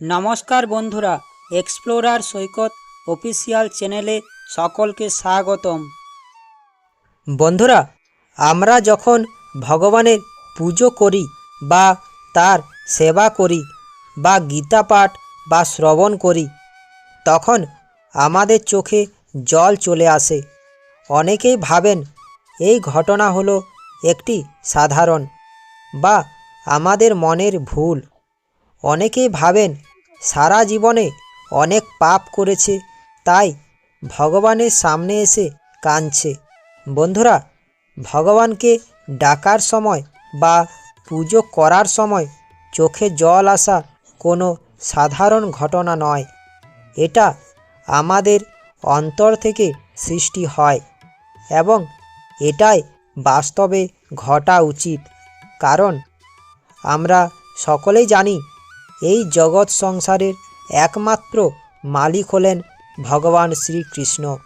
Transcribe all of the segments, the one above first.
নমস্কার বন্ধুরা এক্সপ্লোরার সৈকত অফিসিয়াল চ্যানেলে সকলকে স্বাগতম। বন্ধুরা, আমরা যখন ভগবানের পুজো করি বা তার সেবা করি বা গীতা পাঠ বা শ্রবণ করি, তখন আমাদের চোখে জল চলে আসে। অনেকেই ভাবেন এই ঘটনা হলো একটি সাধারণ বা আমাদের মনের ভুল। অনেকেই ভাবেন সারা জীবনে অনেক পাপ করেছে, তাই ভগবানের সামনে এসে কাঁদছে। বন্ধুরা, ভগবানকে ডাকার সময় বা পুজো করার সময় চোখে জল আসা কোনো সাধারণ ঘটনা নয়। এটা আমাদের অন্তর থেকে সৃষ্টি হয় এবং এটাই বাস্তবে ঘটা উচিত। কারণ আমরা সকলেই জানি এই জগৎ সংসারের একমাত্র মালিক হলেন ভগবান শ্রীকৃষ্ণ।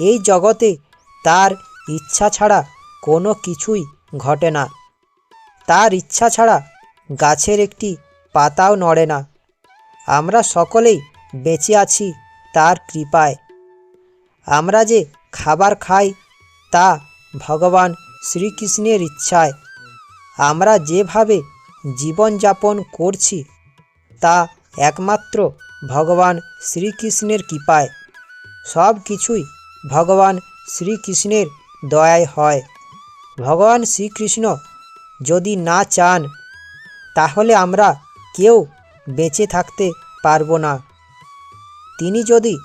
এই জগতে তার ইচ্ছা ছাড়া কোনো কিছুই ঘটে না। তার ইচ্ছা ছাড়া গাছের একটি পাতাও নড়ে না। আমরা সকলেই বেঁচে আছি তার কৃপায়। আমরা যে খাবার খাই তা ভগবান শ্রীকৃষ্ণের ইচ্ছায়। আমরা যেভাবে জীবনযাপন করছি, তা একমাত্র ভগবান শ্রীকৃষ্ণের কৃপায়। সব কিছুই ভগবান শ্রীকৃষ্ণের দয়ায় হয়। ভগবান শ্রীকৃষ্ণ যদি না চান, তাহলে আমরা কেউ বেঁচে থাকতে পারব না। তিনি যদি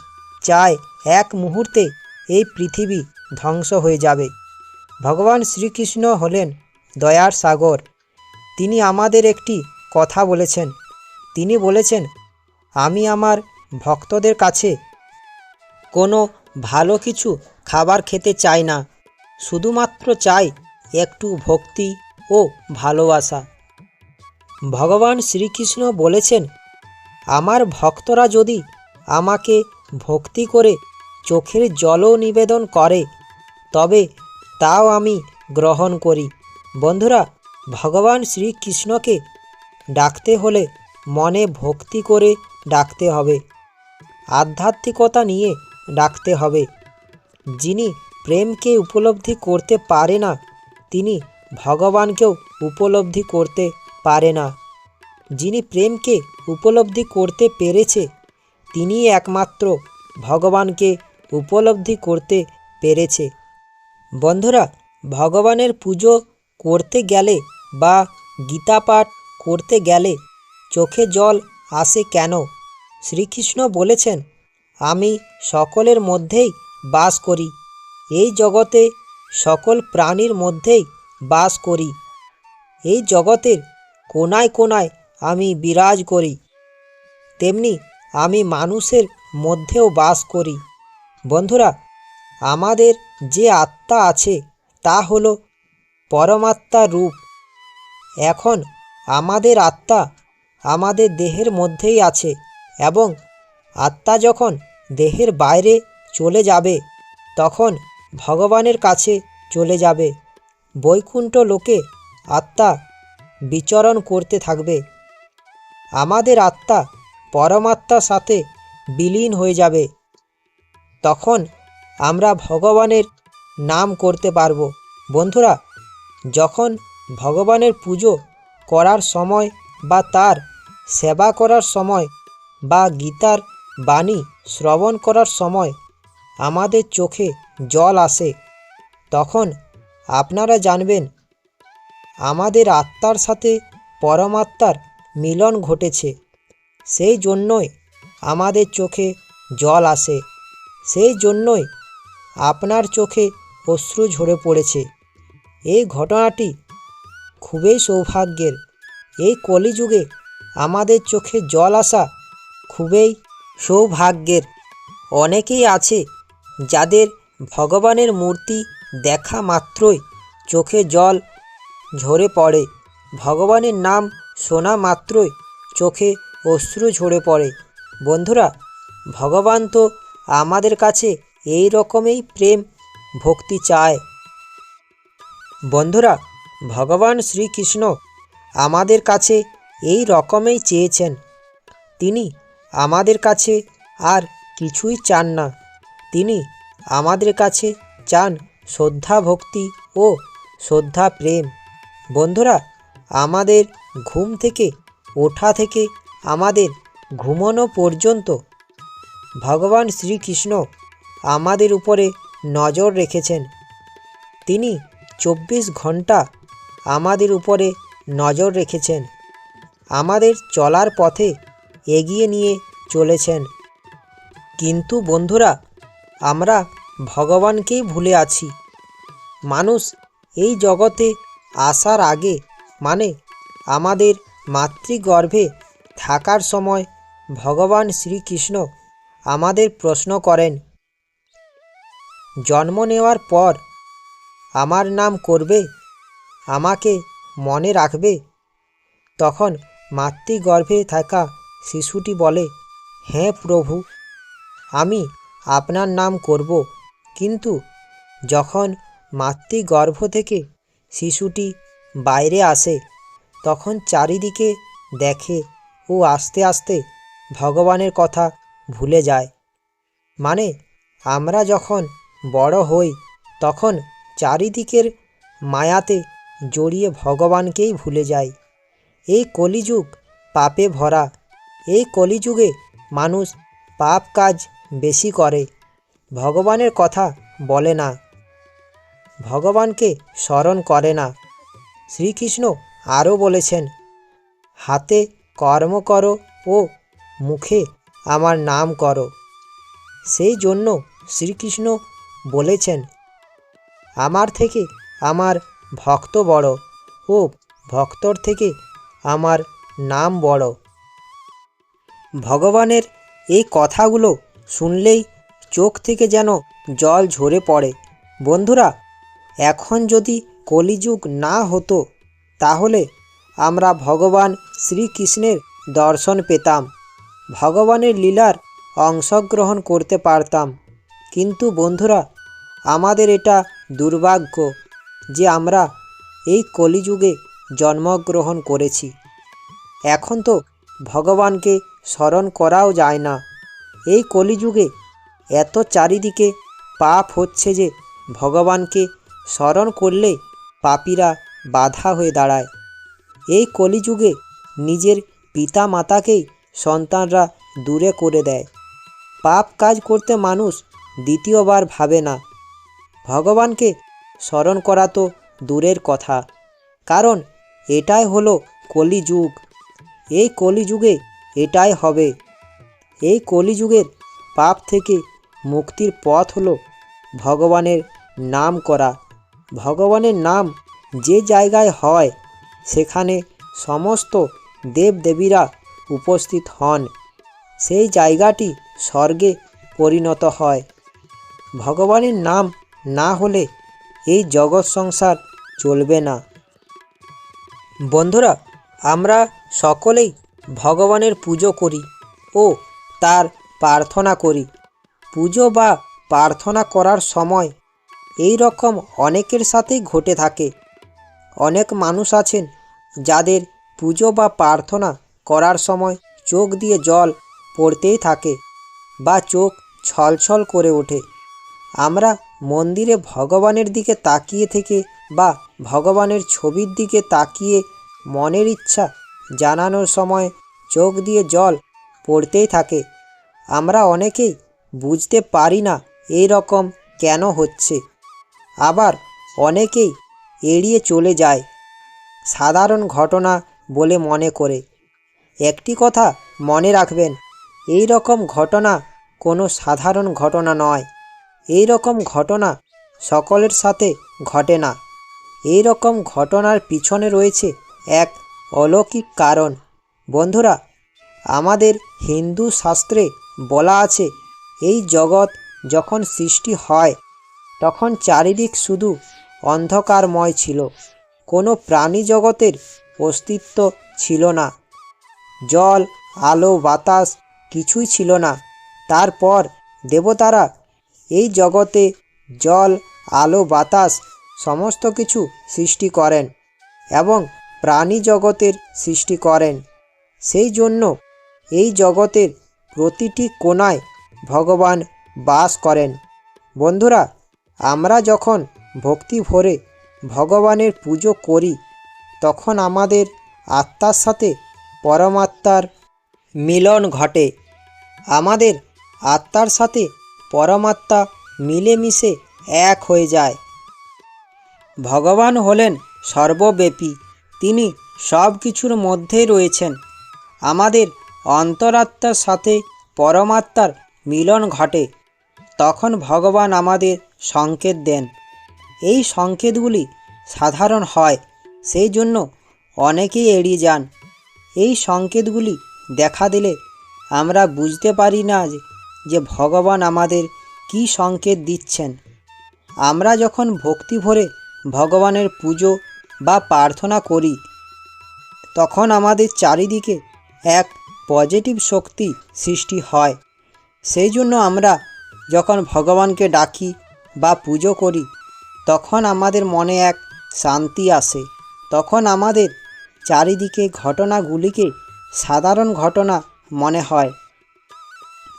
চায়, এক মুহূর্তে এই পৃথিবী ধ্বংস হয়ে যাবে। ভগবান শ্রীকৃষ্ণ হলেন দয়ার সাগর। তিনি আমাদের একটি কথা বলেছেন। তিনি বলেছেন, আমি আমার ভক্তদের কাছে কোনো ভালো কিছু খাবার খেতে চাই না। শুধুমাত্র চাই একটু ভক্তি ও ভালোবাসা। ভগবান শ্রীকৃষ্ণ বলেছেন, আমার ভক্তরা যদি আমাকে ভক্তি করে চোখের জলও নিবেদন করে, তবে তাও আমি গ্রহণ করি। বন্ধুরা ভগবান শ্রীকৃষ্ণকে ডাকতে হলে মনে ভক্তি করে ডাকতে হবে। আধ্যাত্মিকতা নিয়ে ডাকতে হবে। যিনি প্রেমকে উপলব্ধি করতে পারে না, তিনি ভগবানকেও উপলব্ধি করতে পারে না। যিনি প্রেমকে উপলব্ধি করতে পেরেছে, তিনি একমাত্র ভগবানকে উপলব্ধি করতে পেরেছে। বন্ধুরা, ভগবানের পুজো করতে গেলে বা গীতা পাঠ করতে গেলে চোখে জল আসে কেন? শ্রীকৃষ্ণ বলেছেন, আমি সকলের মধ্যেই বাস করি। এই জগতে সকল প্রাণীর মধ্যেই বাস করি। এই জগতের কোনায় কোনায় আমি বিরাজ করি। তেমনি আমি মানুষের মধ্যেও বাস করি। বন্ধুরা, আমাদের যে আত্মা আছে তা হলো পরমাত্মার রূপ। এখন আমাদের আত্মা আমাদের দেহের মধ্যেই আছে এবং আত্মা যখন দেহের বাইরে চলে যাবে, তখন ভগবানের কাছে চলে যাবে। বৈকুণ্ঠ লোকে আত্মা বিচরণ করতে থাকবে। আমাদের আত্মা পরমাত্মার সাথে বিলীন হয়ে যাবে। তখন আমরা ভগবানের নাম করতে পারব। বন্ধুরা যখন ভগবানের পুজো করার সময় বা তার সেবা করার সময় বা গীতার বাণী শ্রবণ করার সময় আমাদের চোখে জল আসে, তখন আপনারা জানবেন আমাদের আত্মার সাথে পরমাত্মার মিলন ঘটেছে। সেই জন্যই আমাদের চোখে জল আসে। সেই জন্যই আপনার চোখে অশ্রু ঝরে পড়েছে। এই ঘটনাটি খুবই সৌভাগ্যের। এই কলিযুগে আমাদের চোখে জল আসা খুবই সৌভাগ্যের। অনেকেই আছে যাদের ভগবানের মূর্তি দেখা মাত্রই চোখে জল ঝরে পড়ে। ভগবানের নাম শোনা মাত্রই চোখে অশ্রু ঝরে পড়ে। বন্ধুরা, ভগবান তো আমাদের কাছে এই রকমই প্রেম ভক্তি চায়। বন্ধুরা, ভগবান শ্রীকৃষ্ণ আমাদের কাছে এই রকমই চেয়েছেন। তিনি আমাদের কাছে আর কিছুই চান না। তিনি আমাদের কাছে চান শ্রদ্ধা, ভক্তি ও শ্রদ্ধা, প্রেম। বন্ধুরা, আমাদের ঘুম থেকে, ওঠা থেকে আমাদের ঘুমানো পর্যন্ত ভগবান শ্রীকৃষ্ণ আমাদের উপরে নজর রেখেছেন। তিনি চব্বিশ ঘণ্টা আমাদের উপরে নজর রেখেছেন। আমাদের চলার পথে এগিয়ে নিয়ে চলেছেন। কিন্তু বন্ধুরা, আমরা ভগবানকেই ভুলে আছি। মানুষ এই জগতে আসার আগে মানে আমাদের মাতৃগর্ভে থাকার সময় ভগবান শ্রীকৃষ্ণ আমাদের প্রশ্ন করেন, জন্ম নেওয়ার পর আমার নাম করবে, আমাকে মনে রাখবে। তখন মাতৃগর্ভে থাকা শিশুটি বলে হ্যাঁ প্রভু, আমি আপনার নাম করব। কিন্তু যখন মাতৃগর্ভ থেকে শিশুটি বাইরে আসে, তখন চারিদিকে দেখে ও আস্তে আস্তে ভগবানের কথা ভুলে যায়। মানে আমরা যখন বড় হই, তখন চারিদিকের মায়াতে জড়িয়ে ভগবানকেই ভুলে যায়। এই কলিযুগ পাপে ভরা। এই কলিযুগে মানুষ পাপ কাজ বেশি করে। ভগবানের কথা বলে না। ভগবানকে স্মরণ করে না। শ্রীকৃষ্ণ আরও বলেছেন, হাতে কর্ম করো ও মুখে আমার নাম করো। সেই জন্য শ্রীকৃষ্ণ বলেছেন আমার থেকে আমার ভক্ত বড়। ও ভক্তর থেকে আমার নাম বড়। ভগবানের এই কথাগুলো শুনলেই চোখ থেকে যেন জল ঝরে পড়ে। বন্ধুরা, এখন যদি কলিযুগ না হতো, তাহলে আমরা ভগবান শ্রীকৃষ্ণের দর্শন পেতাম। ভগবানের লীলার অংশগ্রহণ করতে পারতাম। কিন্তু বন্ধুরা, আমাদের এটা দুর্ভাগ্য যে আমরা এই কলিযুগে জন্মগ্রহণ করেছি। এখন তো ভগবানকে স্মরণ করাও যায় না। এই কলিযুগে এত চারিদিকে পাপ হচ্ছে যে ভগবানকে স্মরণ করলে পাপীরা বাধা হয়ে দাঁড়ায়। এই কলিযুগে নিজের পিতা মাতাকেই সন্তানরা দূরে করে দেয়। পাপ কাজ করতে মানুষ দ্বিতীয়বার ভাবে না। ভগবানকে স্মরণ করা তো দূরের কথা। কারণ এটাই হলো কলিযুগ। এই কলিযুগে এটাই হবে। এই কলিযুগের পাপ থেকে মুক্তির পথ হলো ভগবানের নাম করা। ভগবানের নাম যে জায়গায় হয়, সেখানে সমস্ত দেবদেবীরা উপস্থিত হন। সেই জায়গাটি স্বর্গে পরিণত হয়। ভগবানের নাম না হলে এই জগৎ সংসার চলবে না। বন্ধুরা, আমরা সকলেই ভগবানের পুজো করি ও তার প্রার্থনা করি। পুজো বা প্রার্থনা করার সময় এই রকম অনেকের সাথেই ঘটে থাকে। অনেক মানুষ আছেন যাদের পুজো বা প্রার্থনা করার সময় চোখ দিয়ে জল পড়তেই থাকে বা চোখ ছলছল করে ওঠে। আমরা মন্দিরে ভগবানের দিকে তাকিয়ে থেকে বা ভগবানের ছবির দিকে তাকিয়ে মনের ইচ্ছা জানানোর সময় চোখ দিয়ে জল পড়তেই থাকে। আমরা অনেকেই বুঝতে পারি না এই রকম কেন হচ্ছে। আবার অনেকেই এড়িয়ে চলে যায়। সাধারণ ঘটনা বলে মনে করে। একটি কথা মনে রাখবেন, এই রকম ঘটনা কোনো সাধারণ ঘটনা নয়। এই রকম ঘটনা সকলের সাথে ঘটে না। এই রকম ঘটনার পিছনে রয়েছে এক অলৌকিক কারণ। বন্ধুরা, আমাদের হিন্দু শাস্ত্রে বলা আছে, এই জগৎ যখন সৃষ্টি হয়, তখন চারিদিক শুধু অন্ধকারময় ছিল। কোনো প্রাণী জগতের অস্তিত্ব ছিল না। জল, আলো, বাতাস কিছুই ছিল না। তারপর দেবতারা এই জগতে জল, আলো, বাতাস সমস্ত কিছু সৃষ্টি করেন এবং প্রাণী জগতের সৃষ্টি করেন। সেই জন্য এই জগতের প্রতিটি কোণায় ভগবান বাস করেন। বন্ধুরা, আমরা যখন ভক্তি ভরে ভগবানের পুজো করি, তখন আমাদের আত্মার সাথে পরমাত্মার মিলন ঘটে। আমাদের আত্মার সাথে পরমাত্মা মিলেমিশে এক হয়ে যায়। ভগবান হলেন সর্বব্যাপী, তিনি সব কিছুর মধ্যেই রয়েছেন। আমাদের অন্তরাত্মার সাথে পরমাত্মার মিলন ঘটে, তখন ভগবান আমাদের সংকেত দেন। এই সংকেতগুলি সাধারণ হয়, সেই জন্য অনেকেই এড়িয়ে যান। এই সংকেতগুলি দেখা দিলে আমরা বুঝতে পারি না যে- যে ভগবান আমাদের কী সংকেত দিচ্ছেন। আমরা যখন ভক্তি ভরে ভগবানের পুজো বা প্রার্থনা করি, তখন আমাদের চারিদিকে এক পজিটিভ শক্তি সৃষ্টি হয়। সেই জন্য আমরা যখন ভগবানকে ডাকি বা পুজো করি, তখন আমাদের মনে এক শান্তি আসে। তখন আমাদের চারিদিকে ঘটনাগুলিকে সাধারণ ঘটনা মনে হয়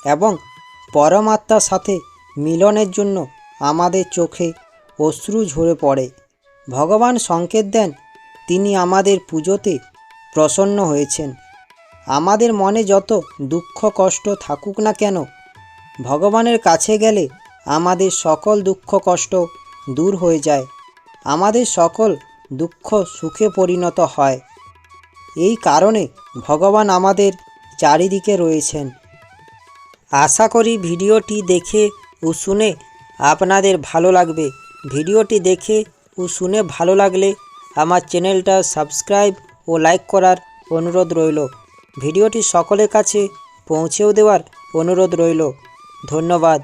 এবং পরমাত্মার সাথে মিলনের জন্য আমাদের চোখে অশ্রু ঝরে পড়ে। ভগবান সংকেত দেন, তিনি আমাদের পুজোতে প্রসন্ন হয়েছেন। আমাদের মনে যত দুঃখ কষ্ট থাকুক না কেন, ভগবানের কাছে গেলে আমাদের সকল দুঃখ কষ্ট দূর হয়ে যায়। আমাদের সকল দুঃখ সুখে পরিণত হয়। এই কারণে ভগবান আমাদের চারিদিকে রয়েছেন। আশা করি ভিডিওটি দেখে ও শুনে আপনাদের ভালো লাগবে। ভিডিওটি দেখে ও শুনে ভালো লাগলে আমার চ্যানেলটা সাবস্ক্রাইব ও লাইক করার অনুরোধ রইল। ভিডিওটি সকলের কাছে পৌঁছেও দেওয়ার অনুরোধ রইল। ধন্যবাদ।